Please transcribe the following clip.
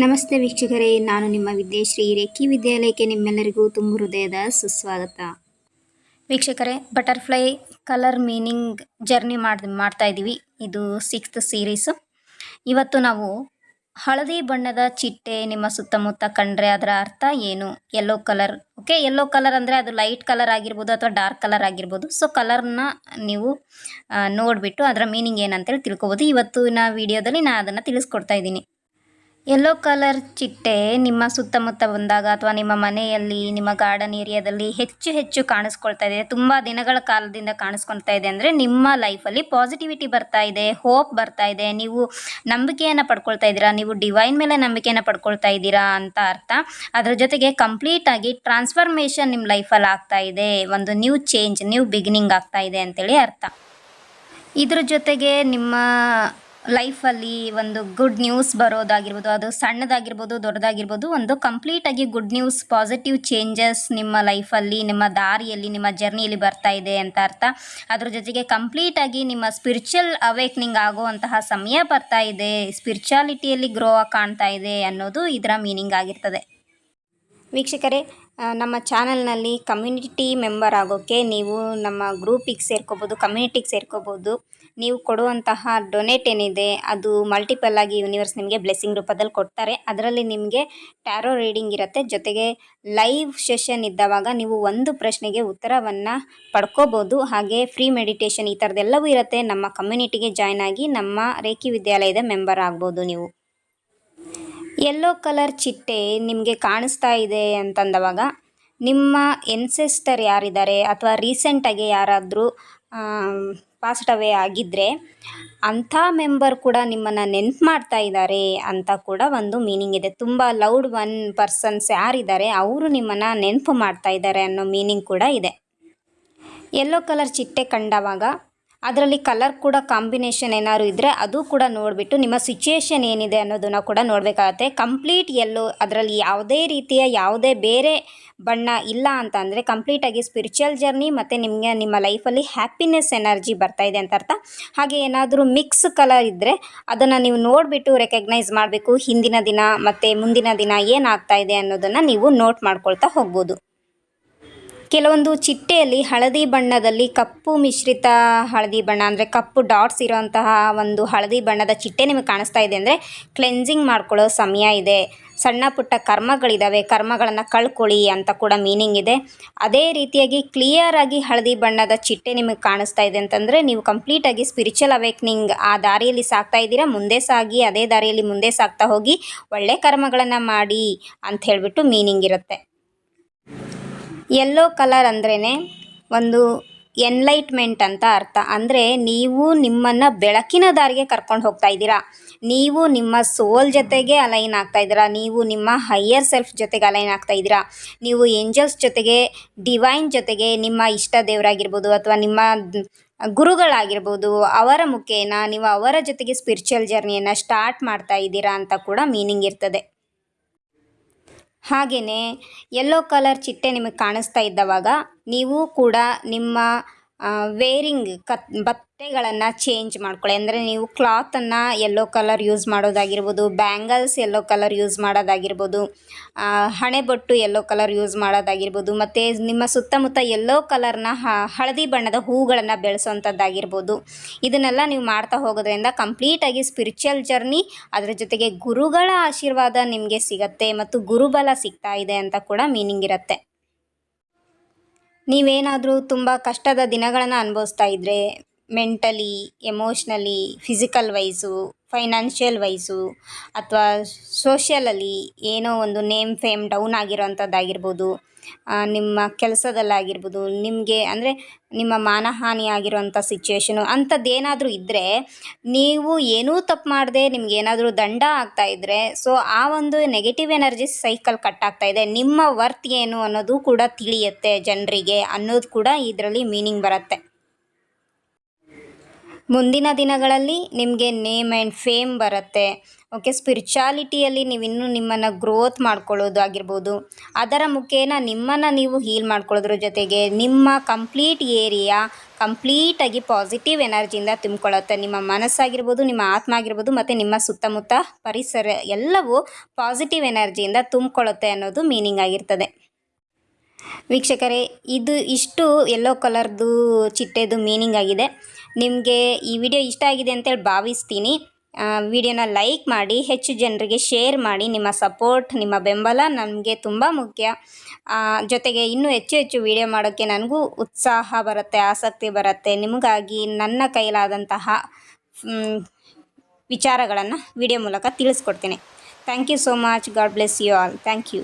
ನಮಸ್ತೆ ವೀಕ್ಷಕರೇ, ನಾನು ನಿಮ್ಮ ವಿದ್ಯಾಶ್ರೀ ರೇಖಿ ವಿದ್ಯಾಲಯಕ್ಕೆ ನಿಮ್ಮೆಲ್ಲರಿಗೂ ತುಂಬ ಹೃದಯದ ಸುಸ್ವಾಗತ. ವೀಕ್ಷಕರೇ, ಬಟರ್ಫ್ಲೈ ಕಲರ್ ಮೀನಿಂಗ್ ಜರ್ನಿ ಮಾಡಿ ಮಾಡ್ತಾ ಇದ್ದೀವಿ ಇದು ಸಿಕ್ಸ್ತ್ ಸೀರೀಸು. ಇವತ್ತು ನಾವು ಹಳದಿ ಬಣ್ಣದ ಚಿಟ್ಟೆ ನಿಮ್ಮ ಸುತ್ತಮುತ್ತ ಕಂಡ್ರೆ ಅದರ ಅರ್ಥ ಏನು? Yellow colour okay yellow colour ಅಂದರೆ ಅದು ಲೈಟ್ ಕಲರ್ ಆಗಿರ್ಬೋದು ಅಥವಾ ಡಾರ್ಕ್ ಕಲರ್ ಆಗಿರ್ಬೋದು. ಸೊ ಕಲರ್ನ ನೀವು ನೋಡಿಬಿಟ್ಟು ಅದರ ಮೀನಿಂಗ್ ಏನಂತೇಳಿ ತಿಳ್ಕೊಬೋದು. ಇವತ್ತಿನ ವಿಡಿಯೋದಲ್ಲಿ ನಾನು ಅದನ್ನು ತಿಳಿಸ್ಕೊಡ್ತಾ ಇದ್ದೀನಿ. ಯೆಲ್ಲೋ ಕಲರ್ ಚಿಟ್ಟೆ ನಿಮ್ಮ ಸುತ್ತಮುತ್ತ ಬಂದಾಗ ಅಥವಾ ನಿಮ್ಮ ಮನೆಯಲ್ಲಿ, ನಿಮ್ಮ ಗಾರ್ಡನ್ ಏರಿಯಾದಲ್ಲಿ ಹೆಚ್ಚು ಹೆಚ್ಚು ಕಾಣಿಸ್ಕೊಳ್ತಾ ಇದೆ. ತುಂಬ ದಿನಗಳ ಕಾಲದಿಂದ ಕಾಣಿಸ್ಕೊಳ್ತಾ ಇದೆ ಅಂದರೆ ನಿಮ್ಮ ಲೈಫಲ್ಲಿ ಪಾಸಿಟಿವಿಟಿ ಬರ್ತಾ ಇದೆ ಹೋಪ್ ಬರ್ತಾ ಇದೆ. ನೀವು ನಂಬಿಕೆಯನ್ನು ಪಡ್ಕೊಳ್ತಾ ಇದ್ದೀರಾ, ನೀವು ಡಿವೈನ್ ಮೇಲೆ ನಂಬಿಕೆಯನ್ನು ಪಡ್ಕೊಳ್ತಾ ಇದ್ದೀರಾ ಅಂತ ಅರ್ಥ. ಅದರ ಜೊತೆಗೆ ಕಂಪ್ಲೀಟಾಗಿ ಟ್ರಾನ್ಸ್ಫಾರ್ಮೇಷನ್ ನಿಮ್ಮ ಲೈಫಲ್ಲಿ ಆಗ್ತಾ ಇದೆ. ಒಂದು ನ್ಯೂ ಚೇಂಜ್ ನ್ಯೂ ಬಿಗಿನಿಂಗ್ ಆಗ್ತಾ ಇದೆ ಅಂತೇಳಿ ಅರ್ಥ. ಇದ್ರ ಜೊತೆಗೆ ನಿಮ್ಮ ಲೈಫಲ್ಲಿ ಒಂದು ಗುಡ್ ನ್ಯೂಸ್ ಬರೋದಾಗಿರ್ಬೋದು, ಅದು ಸಣ್ಣದಾಗಿರ್ಬೋದು, ದೊಡ್ಡದಾಗಿರ್ಬೋದು, ಒಂದು ಕಂಪ್ಲೀಟಾಗಿ ಗುಡ್ ನ್ಯೂಸ್, ಪಾಸಿಟಿವ್ ಚೇಂಜಸ್ ನಿಮ್ಮ ಲೈಫಲ್ಲಿ, ನಿಮ್ಮ ದಾರಿಯಲ್ಲಿ, ನಿಮ್ಮ ಜರ್ನಿಯಲ್ಲಿ ಬರ್ತಾ ಇದೆ ಅಂತ ಅರ್ಥ. ಅದ್ರ ಜೊತೆಗೆ ಕಂಪ್ಲೀಟಾಗಿ ನಿಮ್ಮ ಸ್ಪಿರಿಚುವಲ್ ಅವೇಕ್ನಿಂಗ್ ಆಗುವಂತಹ ಸಮಯ ಬರ್ತಾ ಇದೆ ಸ್ಪಿರಿಚುಯಾಲಿಟಿಯಲ್ಲಿ ಗ್ರೋ ಕಾಣ್ತಾ ಇದೆ ಅನ್ನೋದು ಇದರ ಮೀನಿಂಗ್ ಆಗಿರ್ತದೆ. ವೀಕ್ಷಕರೇ ನಮ್ಮ ಚಾನಲ್ನಲ್ಲಿ ಕಮ್ಯುನಿಟಿ ಮೆಂಬರ್ ಆಗೋಕ್ಕೆ ನೀವು ನಮ್ಮ ಗ್ರೂಪಿಗೆ ಸೇರ್ಕೋಬೋದು, ಕಮ್ಯುನಿಟಿಗೆ ಸೇರ್ಕೋಬೋದು. ನೀವು ಕೊಡುವಂತಹ ಡೊನೇಟ್ ಏನಿದೆ, ಅದು ಮಲ್ಟಿಪಲ್ ಆಗಿ ಯೂನಿವರ್ಸ್ ನಿಮಗೆ ಬ್ಲೆಸ್ಸಿಂಗ್ ರೂಪದಲ್ಲಿ ಕೊಡ್ತಾರೆ. ಅದರಲ್ಲಿ ನಿಮಗೆ ಟ್ಯಾರೋ ರೀಡಿಂಗ್ ಇರುತ್ತೆ. ಜೊತೆಗೆ ಲೈವ್ ಸೆಷನ್ ಇದ್ದವಾಗ ನೀವು ಒಂದು ಪ್ರಶ್ನೆಗೆ ಉತ್ತರವನ್ನು ಪಡ್ಕೋಬೋದು. ಹಾಗೆ ಫ್ರೀ ಮೆಡಿಟೇಷನ್ ಈ ಥರದ್ದೆಲ್ಲವೂ ಇರುತ್ತೆ. ನಮ್ಮ ಕಮ್ಯುನಿಟಿಗೆ ಜಾಯ್ನ್ ಆಗಿ ನಮ್ಮ ರೇಖಿ ವಿದ್ಯಾಲಯದ ಮೆಂಬರ್ ಆಗ್ಬೋದು ನೀವು. ಯೆಲ್ಲೋ ಕಲರ್ ಚಿಟ್ಟೆ ನಿಮಗೆ ಕಾಣಿಸ್ತಾ ಇದೆ ಅಂತಂದವಾಗ, ನಿಮ್ಮ ಎನ್ಸೆಸ್ಟರ್ ಯಾರಿದ್ದಾರೆ? ಅಥವಾ ರೀಸೆಂಟಾಗಿ ಯಾರಾದರೂ ಪಾಸ್ಟ್ ಅವೇ ಆಗಿದ್ದರೆ ಅಂಥ ಮೆಂಬರ್ ಕೂಡ ನಿಮ್ಮನ್ನು ನೆನ್ಪು ಮಾಡ್ತಾ ಇದ್ದಾರೆ ಅಂತ ಕೂಡ ಒಂದು ಮೀನಿಂಗ್ ಇದೆ. ತುಂಬ ಲೌಡ್ ಒನ್ ಪರ್ಸನ್ಸ್ ಯಾರಿದ್ದಾರೆ, ಅವರು ನಿಮ್ಮನ್ನು ನೆನಪು ಮಾಡ್ತಾ ಇದ್ದಾರೆ ಅನ್ನೋ ಮೀನಿಂಗ್ ಕೂಡ ಇದೆ. ಯೆಲ್ಲೋ ಕಲರ್ ಚಿಟ್ಟೆ ಕಂಡವಾಗ ಅದರಲ್ಲಿ ಕಲರ್ ಕೂಡ ಕಾಂಬಿನೇಷನ್ ಏನಾದ್ರು ಇದ್ದರೆ ಅದು ಕೂಡ ನೋಡಿಬಿಟ್ಟು ನಿಮ್ಮ ಸಿಚುಯೇಷನ್ ಏನಿದೆ ಅನ್ನೋದನ್ನು ಕೂಡ ನೋಡಬೇಕಾಗತ್ತೆ. ಕಂಪ್ಲೀಟ್ ಎಲ್ಲೋ ಅದರಲ್ಲಿ ಯಾವುದೇ ರೀತಿಯ ಯಾವುದೇ ಬೇರೆ ಬಣ್ಣ ಇಲ್ಲ ಅಂತ ಅಂದರೆ ಕಂಪ್ಲೀಟಾಗಿ ಸ್ಪಿರಿಚುವಲ್ ಜರ್ನಿ ಮತ್ತು ನಿಮಗೆ ನಿಮ್ಮ ಲೈಫಲ್ಲಿ ಹ್ಯಾಪಿನೆಸ್ ಎನರ್ಜಿ ಬರ್ತಾ ಇದೆ ಅಂತ ಅರ್ಥ. ಹಾಗೆ ಏನಾದರೂ ಮಿಕ್ಸ್ ಕಲರ್ ಇದ್ದರೆ ಅದನ್ನು ನೀವು ನೋಡಿಬಿಟ್ಟು ರೆಕಗ್ನೈಸ್ ಮಾಡಬೇಕು. ಹಿಂದಿನ ದಿನ ಮತ್ತು ಮುಂದಿನ ದಿನ ಏನಾಗ್ತಾ ಇದೆ ಅನ್ನೋದನ್ನು ನೀವು ನೋಟ್ ಮಾಡ್ಕೊಳ್ತಾ ಹೋಗ್ಬೋದು. ಕೆಲವೊಂದು ಚಿಟ್ಟೆಯಲ್ಲಿ ಹಳದಿ ಬಣ್ಣದಲ್ಲಿ ಕಪ್ಪು ಮಿಶ್ರಿತ ಹಳದಿ ಬಣ್ಣ, ಅಂದರೆ ಕಪ್ಪು ಡಾಟ್ಸ್ ಇರೋಂತಹ ಒಂದು ಹಳದಿ ಬಣ್ಣದ ಚಿಟ್ಟೆ ನಿಮಗೆ ಕಾಣಿಸ್ತಾ ಇದೆ ಅಂದರೆ ಕ್ಲೆನ್ಸಿಂಗ್ ಮಾಡ್ಕೊಳ್ಳೋ ಸಮಯ ಇದೆ. ಸಣ್ಣ ಪುಟ್ಟ ಕರ್ಮಗಳಿದ್ದಾವೆ ಕರ್ಮಗಳನ್ನು ಕಳ್ಕೊಳ್ಳಿ ಅಂತ ಕೂಡ ಮೀನಿಂಗ್ ಇದೆ. ಅದೇ ರೀತಿಯಾಗಿ ಕ್ಲಿಯರ್ ಆಗಿ ಹಳದಿ ಬಣ್ಣದ ಚಿಟ್ಟೆ ನಿಮಗೆ ಕಾಣಿಸ್ತಾ ಇದೆ ಅಂತಂದರೆ ನೀವು ಕಂಪ್ಲೀಟಾಗಿ ಸ್ಪಿರಿಚುವಲ್ ಅವೇಕ್ನಿಂಗ್ ಆ ದಾರಿಯಲ್ಲಿ ಸಾಗ್ತಾ ಇದ್ದೀರಾ, ಮುಂದೆ ಸಾಗಿ, ಅದೇ ದಾರಿಯಲ್ಲಿ ಮುಂದೆ ಸಾಗ್ತಾ ಹೋಗಿ ಒಳ್ಳೆ ಕರ್ಮಗಳನ್ನು ಮಾಡಿ ಅಂತ ಹೇಳಿಬಿಟ್ಟು ಮೀನಿಂಗ್ ಇರುತ್ತೆ. ಯೆಲ್ಲೋ ಕಲರ್ ಅಂದ್ರೇ ಒಂದು ಎನ್ಲೈಟ್ಮೆಂಟ್ ಅಂತ ಅರ್ಥ. ಅಂದರೆ ನೀವು ನಿಮ್ಮನ್ನು ಬೆಳಕಿನ ದಾರಿಗೆ ಕರ್ಕೊಂಡು ಹೋಗ್ತಾ ಇದ್ದೀರಾ. ನೀವು ನಿಮ್ಮ ಸೋಲ್ ಜೊತೆಗೆ ಅಲೈನ್ ಆಗ್ತಾ ಇದ್ದೀರಾ. ನೀವು ನಿಮ್ಮ ಹೈಯರ್ ಸೆಲ್ಫ್ ಜೊತೆಗೆ ಅಲೈನ್ ಆಗ್ತಾ ಇದ್ದೀರಾ. ನೀವು ಏಂಜಲ್ಸ್ ಜೊತೆಗೆ ಡಿವೈನ್ ಜೊತೆಗೆ, ನಿಮ್ಮ ಇಷ್ಟ ದೇವರಾಗಿರ್ಬೋದು ಅಥವಾ ನಿಮ್ಮ ಗುರುಗಳಾಗಿರ್ಬೋದು, ಅವರ ಮುಖೇನ, ನೀವು ಅವರ ಜೊತೆಗೆ ಸ್ಪಿರಿಚುವಲ್ ಜರ್ನಿಯನ್ನು ಸ್ಟಾರ್ಟ್ ಮಾಡ್ತಾ ಇದ್ದೀರಾ ಅಂತ ಕೂಡ ಮೀನಿಂಗ್ ಇರ್ತದೆ. ಹಾಗೆಯೇ ಯೆಲ್ಲೋ ಕಲರ್ ಚಿಟ್ಟೆ ನಿಮಗೆ ಕಾಣಿಸ್ತಾ ಇದ್ದವಾಗ ನೀವು ಕೂಡ ನಿಮ್ಮ ವೇರಿಂಗ್ ಕತ್, ಬಟ್ಟೆಗಳನ್ನು ಚೇಂಜ್ ಮಾಡ್ಕೊಳ್ಳಿ ಅಂದರೆ ನೀವು ಕ್ಲಾತನ್ನು ಯೆಲ್ಲೋ ಕಲರ್ ಯೂಸ್ ಮಾಡೋದಾಗಿರ್ಬೋದು ಬ್ಯಾಂಗಲ್ಸ್ ಯೆಲ್ಲೋ ಕಲರ್ ಯೂಸ್ ಮಾಡೋದಾಗಿರ್ಬೋದು ಹಣೆ ಹಣೆಬೊಟ್ಟು ಯೆಲ್ಲೋ ಕಲರ್ ಯೂಸ್ ಮಾಡೋದಾಗಿರ್ಬೋದು, ಮತ್ತು ನಿಮ್ಮ ಸುತ್ತಮುತ್ತ ಯೆಲ್ಲೋ ಕಲರ್ನ ಹಳದಿ ಬಣ್ಣದ ಹೂಗಳನ್ನು ಬೆಳೆಸೋವಂಥದ್ದಾಗಿರ್ಬೋದು ಇದನ್ನೆಲ್ಲ ನೀವು ಮಾಡ್ತಾ ಹೋಗೋದ್ರಿಂದ ಕಂಪ್ಲೀಟಾಗಿ ಸ್ಪಿರಿಚುವಲ್ ಜರ್ನಿ ಅದರ ಜೊತೆಗೆ ಗುರುಗಳ ಆಶೀರ್ವಾದ ನಿಮಗೆ ಸಿಗತ್ತೆ ಮತ್ತು ಗುರುಬಲ ಸಿಗ್ತಾ ಇದೆ ಅಂತ ಕೂಡ ಮೀನಿಂಗ್ ಇರುತ್ತೆ. ನೀವೇನಾದರೂ ತುಂಬ ಕಷ್ಟದ ದಿನಗಳನ್ನು ಅನುಭವಿಸ್ತಾ ಇದ್ದರೆ mentally emotionally physical wise financial wise ಅಥವಾ ಸೋಷಿಯಲಲ್ಲಿ ಏನೋ ಒಂದು ನೇಮ್ ಫೇಮ್ ಡೌನ್ ಆಗಿರೋವಂಥದ್ದಾಗಿರ್ಬೋದು ನಿಮ್ಮ ಕೆಲಸದಲ್ಲಾಗಿರ್ಬೋದು, ನಿಮಗೆ ಅಂದರೆ ನಿಮ್ಮ ಮಾನಹಾನಿ ಆಗಿರುವಂಥ ಸಿಚುವೇಶನು ಅಂಥದ್ದೇನಾದರೂ ಇದ್ದರೆ ನೀವು ಏನೂ ತಪ್ಪು ಮಾಡದೆ ನಿಮ್ಗೆ ಏನಾದರೂ ದಂಡ ಆಗ್ತಾ ಇದ್ದರೆ ಸೊ ಆ ಒಂದು ನೆಗೆಟಿವ್ ಎನರ್ಜಿ ಸೈಕಲ್ ಕಟ್ ಆಗ್ತಾ ಇದೆ. ನಿಮ್ಮ ವರ್ತ್ ಏನು ಅನ್ನೋದು ಕೂಡ ತಿಳಿಯುತ್ತೆ ಜನರಿಗೆ ಅನ್ನೋದು ಕೂಡ ಇದರಲ್ಲಿ ಮೀನಿಂಗ್ ಬರುತ್ತೆ. ಮುಂದಿನ ದಿನಗಳಲ್ಲಿ ನಿಮಗೆ ನೇಮ್ ಆ್ಯಂಡ್ ಫೇಮ್ ಬರುತ್ತೆ. ಓಕೆ ಸ್ಪಿರಿಚುಯಾಲಿಟಿಯಲ್ಲಿ ನೀವು ಇನ್ನೂ ನಿಮ್ಮನ್ನು ಗ್ರೋತ್ ಮಾಡ್ಕೊಳ್ಳೋದು ಆಗಿರ್ಬೋದು. ಅದರ ಮುಖೇನ ನಿಮ್ಮನ್ನು ನೀವು ಹೀಲ್ ಮಾಡ್ಕೊಳ್ಳೋದ್ರ ಜೊತೆಗೆ ನಿಮ್ಮ ಕಂಪ್ಲೀಟ್ ಏರಿಯಾ ಕಂಪ್ಲೀಟಾಗಿ ಪಾಸಿಟಿವ್ ಎನರ್ಜಿಯಿಂದ ತುಂಬಿಕೊಳ್ಳುತ್ತೆ. ನಿಮ್ಮ ಮನಸ್ಸಾಗಿರ್ಬೋದು, ನಿಮ್ಮ ಆತ್ಮ ಆಗಿರ್ಬೋದು, ಮತ್ತು ನಿಮ್ಮ ಸುತ್ತಮುತ್ತ ಪರಿಸರ ಎಲ್ಲವೂ ಪಾಸಿಟಿವ್ ಎನರ್ಜಿಯಿಂದ ತುಂಬಿಕೊಳ್ಳುತ್ತೆ ಅನ್ನೋದು ಮೀನಿಂಗ್ ಆಗಿರ್ತದೆ. ವೀಕ್ಷಕರೇ, ಇದು ಇಷ್ಟು ಯೆಲ್ಲೋ ಕಲರ್ದು ಚಿಟ್ಟೆದು ಮೀನಿಂಗ್ ಆಗಿದೆ. ನಿಮಗೆ ಈ ವಿಡಿಯೋ ಇಷ್ಟ ಆಗಿದೆ ಅಂತೇಳಿ ಭಾವಿಸ್ತೀನಿ. ವಿಡಿಯೋನ ಲೈಕ್ ಮಾಡಿ, ಹೆಚ್ಚು ಜನರಿಗೆ ಶೇರ್ ಮಾಡಿ, ನಿಮ್ಮ ಸಪೋರ್ಟ್, ನಿಮ್ಮ ಬೆಂಬಲ ನನಗೆ ತುಂಬ ಮುಖ್ಯ. ಜೊತೆಗೆ ಇನ್ನೂ ಹೆಚ್ಚು ಹೆಚ್ಚು ವಿಡಿಯೋ ಮಾಡೋಕ್ಕೆ ನನಗೂ ಉತ್ಸಾಹ ಬರುತ್ತೆ, ಆಸಕ್ತಿ ಬರುತ್ತೆ. ನಿಮಗಾಗಿ ನನ್ನ ಕೈಲಾದಂತಹ ವಿಚಾರಗಳನ್ನು ವಿಡಿಯೋ ಮೂಲಕ ತಿಳಿಸ್ಕೊಡ್ತೀನಿ. Thank you so much God bless you all thank you